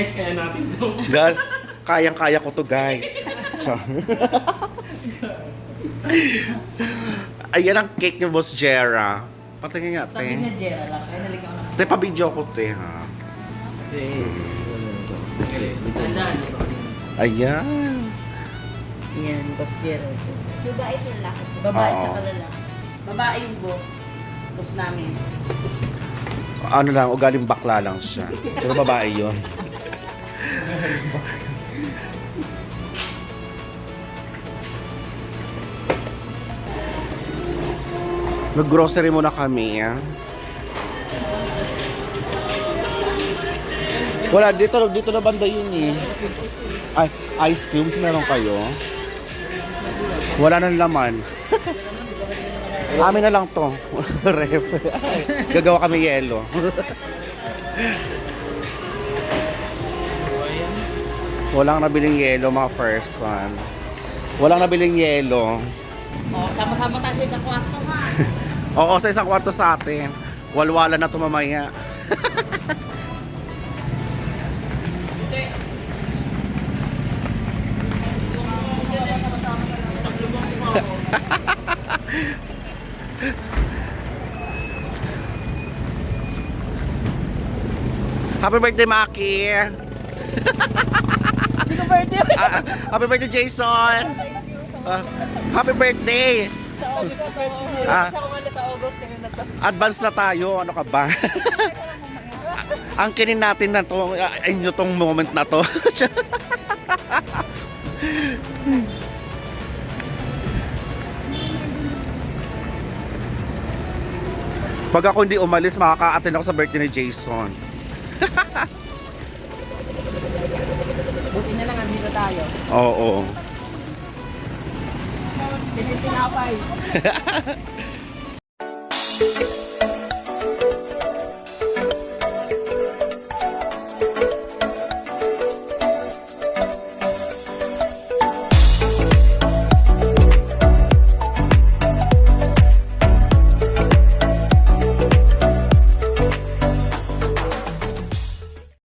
Guys, kaya natin to. Guys, kayang-kaya ko to guys. So, Ayan ang cake ni Boss Jera. Patingin nga, Sabi te. niya Jera lang, kaya naligaw na. Te, pa-video ko, te, ha. Tandaan niyo. Ayan. Yan, boss Jera. Babae ito lalaki. Babae Oo. tsaka lalaki. Babae yung boss. Boss namin. Ano lang, ugaling bakla lang siya. Pero babae yun. Nag-grocery muna kami, ah. Wala, dito, dito na banda yun eh. Ay, ice creams meron kayo? Wala nang laman. Amin na lang to. Ref. Gagawa kami yelo. Walang nabiling yelo mga first son. Walang nabiling yelo. Oh, sama-sama tayo sa isang kwarto ha. Oo, sa isang kwarto sa atin. Walwala na to mamaya. Happy birthday, Maki! Ko birthday. Ah, happy birthday, Jason! Ah, happy birthday! Sa August. Ah. Sa kumanda sa August. Na to. Advance na tayo, ano ka ba? Ang kinin natin na to, ah, inyo tong moment na to. Pag ako hindi umalis, makaka-attend ako sa birthday ni Jason. Buti na lang, andito tayo. Oo. Pinitinapay.